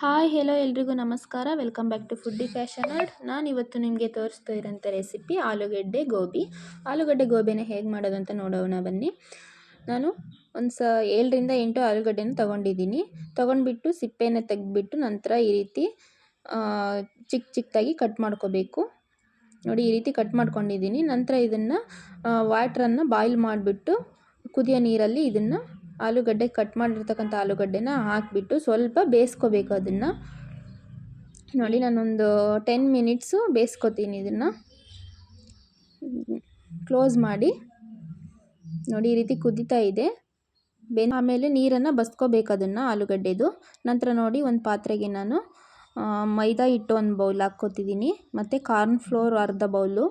Hi hello ಎಲ್ರಿಗೂ ನಮಸ್ಕಾರ. Welcome back to foodie fashion art ನಾನು ಇವತ್ತು ನಿಮಗೆ ತೋರಿಸ್ತಾ ಇರೋಂಥ ರೆಸಿಪಿ ಆಲೂಗಡ್ಡೆ ಗೋಬಿ. ಆಲೂಗಡ್ಡೆ ಗೋಬಿನ ಹೇಗೆ ಮಾಡೋದು ಅಂತ ನೋಡೋಣ ಬನ್ನಿ. ನಾನು ಒಂದು ಸ ಏಳರಿಂದ ಎಂಟು ಆಲೂಗಡ್ಡೆನ ತೊಗೊಂಡಿದ್ದೀನಿ. ತೊಗೊಂಡ್ಬಿಟ್ಟು ಸಿಪ್ಪೆನ ತೆಗೆದ್ಬಿಟ್ಟು ನಂತರ ಈ ರೀತಿ ಚಿಕ್ಕ ಚಿಕ್ಕದಾಗಿ ಕಟ್ ಮಾಡ್ಕೋಬೇಕು. ನೋಡಿ, ಈ ರೀತಿ ಕಟ್ ಮಾಡ್ಕೊಂಡಿದ್ದೀನಿ. ನಂತರ ಇದನ್ನು ವಾಟ್ರನ್ನು ಬಾಯ್ಲ್ ಮಾಡಿಬಿಟ್ಟು ಕುದಿಯೋ ನೀರಲ್ಲಿ ಇದನ್ನು ಆಲೂಗಡ್ಡೆ ಕಟ್ ಮಾಡಿರ್ತಕ್ಕಂಥ ಆಲೂಗಡ್ಡೆನ ಹಾಕಿಬಿಟ್ಟು ಸ್ವಲ್ಪ ಬೇಯಿಸ್ಕೋಬೇಕು ಅದನ್ನು. ನೋಡಿ, ನಾನೊಂದು ಟೆನ್ ಮಿನಿಟ್ಸು ಬೇಯಿಸ್ಕೊತೀನಿ ಇದನ್ನು. ಕ್ಲೋಸ್ ಮಾಡಿ. ನೋಡಿ, ಈ ರೀತಿ ಕುದೀತಾ ಇದೆ. ಬೆ ಆಮೇಲೆ ನೀರನ್ನು ಬಸ್ಕೋಬೇಕು ಅದನ್ನು ಆಲೂಗಡ್ಡೆದು. ನಂತರ ನೋಡಿ, ಒಂದು ಪಾತ್ರೆಗೆ ನಾನು ಮೈದಾ ಹಿಟ್ಟು ಒಂದು ಬೌಲ್ ಹಾಕ್ಕೋತಿದ್ದೀನಿ ಮತ್ತು ಕಾರ್ನ್ ಫ್ಲೋರ್ ಅರ್ಧ ಬೌಲು.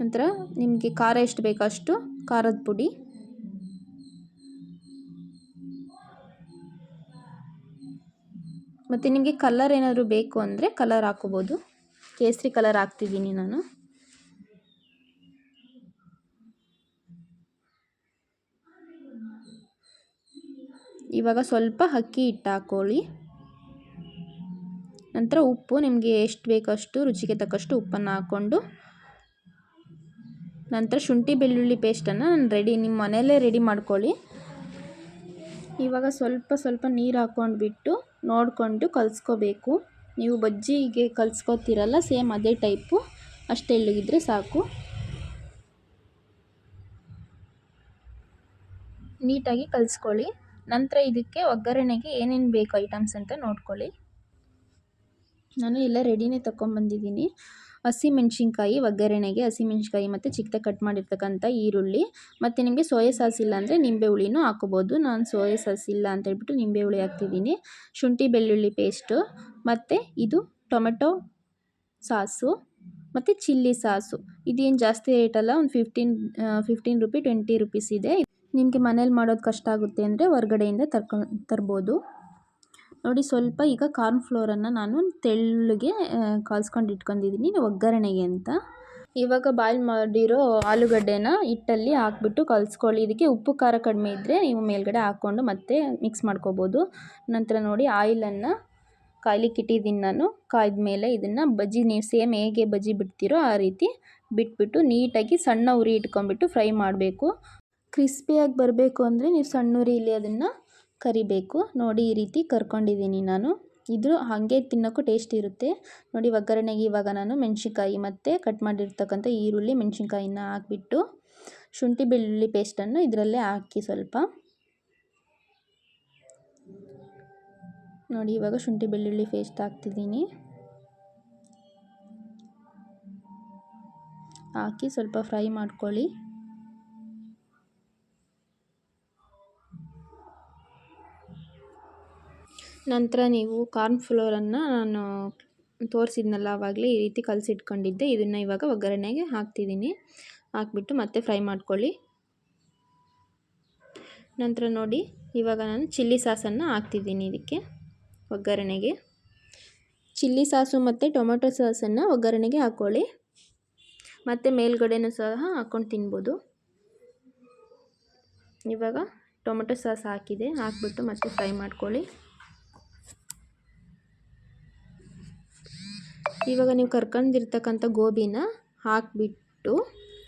ನಂತರ ನಿಮಗೆ ಖಾರ ಎಷ್ಟು ಬೇಕೋ ಅಷ್ಟು ಖಾರದ ಪುಡಿ. ಮತ್ತು ನಿಮಗೆ ಕಲರ್ ಏನಾದರೂ ಬೇಕು ಅಂದರೆ ಕಲರ್ ಹಾಕೋಬೋದು. ಕೇಸರಿ ಕಲರ್ ಹಾಕ್ತಿದ್ದೀನಿ ನಾನು. ಇವಾಗ ಸ್ವಲ್ಪ ಅಕ್ಕಿ ಹಿಟ್ಟು ಹಾಕ್ಕೊಳ್ಳಿ ನಂತರ ಉಪ್ಪು, ನಿಮಗೆ ಎಷ್ಟು ಬೇಕಷ್ಟು ರುಚಿಗೆ ತಕ್ಕಷ್ಟು ಉಪ್ಪನ್ನು ಹಾಕ್ಕೊಂಡು ನಂತರ ಶುಂಠಿ ಬೆಳ್ಳುಳ್ಳಿ ಪೇಸ್ಟನ್ನು ನಾನು ರೆಡಿ ನಿಮ್ಮ ಮನೆಯಲ್ಲೇ ರೆಡಿ ಮಾಡ್ಕೊಳ್ಳಿ. ಇವಾಗ ಸ್ವಲ್ಪ ಸ್ವಲ್ಪ ನೀರು ಹಾಕ್ಕೊಂಡ್ಬಿಟ್ಟು ನೋಡಿಕೊಂಡು ಕಲಿಸ್ಕೋಬೇಕು. ನೀವು ಬಜ್ಜಿಗೆ ಕಲಿಸ್ಕೋತೀರಲ್ಲ ಸೇಮ್ ಅದೇ ಟೈಪು, ಅಷ್ಟು ಎಳ್ಳಗಿದ್ರೆ ಸಾಕು. ನೀಟಾಗಿ ಕಲಿಸ್ಕೊಳ್ಳಿ. ನಂತರ ಇದಕ್ಕೆ ಒಗ್ಗರಣೆಗೆ ಏನೇನು ಬೇಕು ಐಟಮ್ಸ್ ಅಂತ ನೋಡ್ಕೊಳ್ಳಿ. ನಾನು ಎಲ್ಲ ರೆಡಿನೇ ತೊಗೊಂಬಂದಿದ್ದೀನಿ ಹಸಿಮೆಣ್ಸಿನ್ಕಾಯಿ ಒಗ್ಗರಣೆಗೆ ಹಸಿಮೆಣ್ಸಿನ್ಕಾಯಿ ಮತ್ತು ಚಿಕ್ಕದಾಗಿ ಕಟ್ ಮಾಡಿರ್ತಕ್ಕಂಥ ಈರುಳ್ಳಿ. ಮತ್ತು ನಿಮಗೆ ಸೋಯಾ ಸಾಸ್ ಇಲ್ಲ ಅಂದರೆ ನಿಂಬೆ ಹುಳಿನೂ ಹಾಕೋಬೋದು ನಾನು ಸೋಯಾ ಸಾಸ್ ಇಲ್ಲ ಅಂತ ಹೇಳ್ಬಿಟ್ಟು ನಿಂಬೆ ಹುಳಿ ಹಾಕ್ತಿದ್ದೀನಿ. ಶುಂಠಿ ಬೆಳ್ಳುಳ್ಳಿ ಪೇಸ್ಟು ಮತ್ತು ಇದು ಟೊಮೆಟೊ ಸಾಸು. ಮತ್ತು ಚಿಲ್ಲಿ ಸಾಸು. ಇದೇನು ಜಾಸ್ತಿ ರೇಟಲ್ಲ ಒಂದು fifteen fifteen rupee twenty rupees ಇದೆ. ನಿಮಗೆ ಮನೇಲಿ ಮಾಡೋದು ಕಷ್ಟ ಆಗುತ್ತೆ ಅಂದರೆ ಹೊರ್ಗಡೆಯಿಂದ ತರ್ಕೊಂಡು ತರ್ಬೋದು. ನೋಡಿ ಸ್ವಲ್ಪ ಈಗ ಕಾರ್ನ್ ಫ್ಲೋರನ್ನು ನಾನು ತೆಳ್ಳಗೆ ಕಲ್ಸ್ಕೊಂಡು ಇಟ್ಕೊಂಡಿದ್ದೀನಿ ಒಗ್ಗರಣೆಗೆ ಅಂತ. ಇವಾಗ ಬಾಯ್ಲ್ ಮಾಡಿರೋ ಆಲೂಗಡ್ಡೆನ ಹಿಟ್ಟಲ್ಲಿ ಹಾಕ್ಬಿಟ್ಟು ಕಲ್ಸ್ಕೊಳ್ಳಿ. ಇದಕ್ಕೆ ಉಪ್ಪು, ಖಾರ ಕಡಿಮೆ ಇದ್ದರೆ ನೀವು ಮೇಲ್ಗಡೆ ಹಾಕ್ಕೊಂಡು ಮತ್ತೆ ಮಿಕ್ಸ್ ಮಾಡ್ಕೋಬೋದು. ನಂತರ ನೋಡಿ ಆಯಿಲನ್ನು ಕಾಯ್ಲಿಕ್ಕೆ ಇಟ್ಟಿದ್ದೀನಿ ನಾನು. ಕಾಯ್ದ ಮೇಲೆ ಇದನ್ನು ಬಜ್ಜಿ, ನೀವು ಸೇಮ್ ಹೇಗೆ ಬಜ್ಜಿ ಬಿಡ್ತೀರೋ ಆ ರೀತಿ ಬಿಟ್ಬಿಟ್ಟು ನೀಟಾಗಿ ಸಣ್ಣ ಉರಿ ಇಟ್ಕೊಂಡ್ಬಿಟ್ಟು ಫ್ರೈ ಮಾಡಬೇಕು. ಕ್ರಿಸ್ಪಿಯಾಗಿ ಬರಬೇಕು ಅಂದರೆ ನೀವು ಸಣ್ಣ ಉರಿಯಲ್ಲಿ ಅದನ್ನು ಕರಿಬೇಕು. ನೋಡಿ, ಈ ರೀತಿ ಕರ್ಕೊಂಡಿದ್ದೀನಿ ನಾನು. ಇದು ಹಾಗೆ ತಿನ್ನೋಕ್ಕೂ ಟೇಸ್ಟ್ ಇರುತ್ತೆ. ನೋಡಿ, ಒಗ್ಗರಣೆಗೆ ಇವಾಗ ನಾನು ಮೆಣಸಿನ್ಕಾಯಿ ಮತ್ತು ಕಟ್ ಮಾಡಿರ್ತಕ್ಕಂಥ ಈರುಳ್ಳಿ ಮೆಣಸಿನ್ಕಾಯಿನ ಹಾಕ್ಬಿಟ್ಟು, ಶುಂಠಿ ಬೆಳ್ಳುಳ್ಳಿ ಪೇಸ್ಟನ್ನು ಇದರಲ್ಲೇ ಹಾಕಿ ಸ್ವಲ್ಪ. ನೋಡಿ, ಇವಾಗ ಶುಂಠಿ ಬೆಳ್ಳುಳ್ಳಿ ಪೇಸ್ಟ್ ಹಾಕ್ತಿದ್ದೀನಿ. ಹಾಕಿ ಸ್ವಲ್ಪ ಫ್ರೈ ಮಾಡ್ಕೊಳ್ಳಿ. ನಂತರ ನೀವು ಕಾರ್ನ್ ಫ್ಲೋರನ್ನು ನಾನು ತೋರಿಸಿದ್ನಲ್ಲ ಆವಾಗಲೇ ಈ ರೀತಿ ಕಲಸಿಟ್ಕೊಂಡಿದ್ದೆ. ಇದನ್ನು ಇವಾಗ ಒಗ್ಗರಣೆಗೆ ಹಾಕ್ತಿದ್ದೀನಿ. ಹಾಕ್ಬಿಟ್ಟು ಮತ್ತೆ ಫ್ರೈ ಮಾಡ್ಕೊಳ್ಳಿ. ನಂತರ ನೋಡಿ, ಇವಾಗ ನಾನು ಚಿಲ್ಲಿ ಸಾಸನ್ನು ಹಾಕ್ತಿದ್ದೀನಿ ಇದಕ್ಕೆ ಒಗ್ಗರಣೆಗೆ. ಚಿಲ್ಲಿ ಸಾಸು ಮತ್ತು ಟೊಮೆಟೊ ಸಾಸನ್ನು ಒಗ್ಗರಣೆಗೆ ಹಾಕ್ಕೊಳ್ಳಿ. ಮತ್ತು ಮೇಲ್ಗಡೆನೂ ಸಹ ಹಾಕ್ಕೊಂಡು ತಿನ್ಬೋದು. ಇವಾಗ ಟೊಮೆಟೊ ಸಾಸ್ ಹಾಕಿದೆ. ಹಾಕ್ಬಿಟ್ಟು ಮತ್ತೆ ಫ್ರೈ ಮಾಡ್ಕೊಳ್ಳಿ. ಇವಾಗ ನೀವು ಕರ್ಕೊಂಡಿರ್ತಕ್ಕಂಥ ಗೋಬಿನ ಹಾಕಿಬಿಟ್ಟು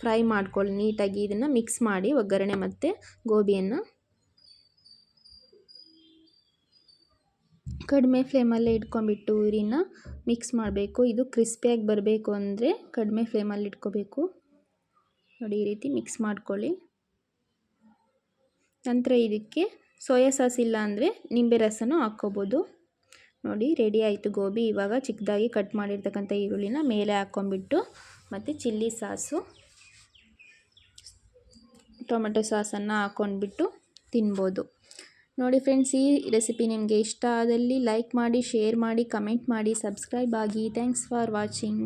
ಫ್ರೈ ಮಾಡ್ಕೊಳ್ಳಿ ನೀಟಾಗಿ. ಇದನ್ನು ಮಿಕ್ಸ್ ಮಾಡಿ ಒಗ್ಗರಣೆ ಮತ್ತು ಗೋಬಿಯನ್ನು ಕಡಿಮೆ ಫ್ಲೇಮಲ್ಲೇ ಇಟ್ಕೊಂಡ್ಬಿಟ್ಟು ಉರಿನ ಮಿಕ್ಸ್ ಮಾಡಬೇಕು. ಇದು ಕ್ರಿಸ್ಪಿಯಾಗಿ ಬರಬೇಕು ಅಂದರೆ ಕಡಿಮೆ ಫ್ಲೇಮಲ್ಲಿ ಇಟ್ಕೋಬೇಕು. ನೋಡಿ, ಈ ರೀತಿ ಮಿಕ್ಸ್ ಮಾಡ್ಕೊಳ್ಳಿ. ನಂತರ ಇದಕ್ಕೆ ಸೋಯಾ ಸಾಸ್ ಇಲ್ಲ ಅಂದರೆ ನಿಂಬೆ ರಸನೂ ಹಾಕ್ಕೋಬೋದು. ನೋಡಿ ರೆಡಿ ಆಯಿತು ಗೋಬಿ. ಇವಾಗ ಚಿಕ್ಕದಾಗಿ ಕಟ್ ಮಾಡಿರ್ತಕ್ಕಂಥ ಈರುಳ್ಳಿನ ಮೇಲೆ ಹಾಕ್ಕೊಂಬಿಟ್ಟು ಮತ್ತು ಚಿಲ್ಲಿ ಸಾಸು ಟೊಮೆಟೊ ಸಾಸನ್ನು ಹಾಕ್ಕೊಂಡ್ಬಿಟ್ಟು ತಿನ್ಬೋದು. ನೋಡಿ ಫ್ರೆಂಡ್ಸ್ ಈ ರೆಸಿಪಿ ನಿಮಗೆ ಇಷ್ಟ ಆದಲ್ಲಿ ಲೈಕ್ ಮಾಡಿ ಶೇರ್ ಮಾಡಿ ಕಮೆಂಟ್ ಮಾಡಿ ಸಬ್ಸ್ಕ್ರೈಬ್ ಆಗಿ. Thanks for watching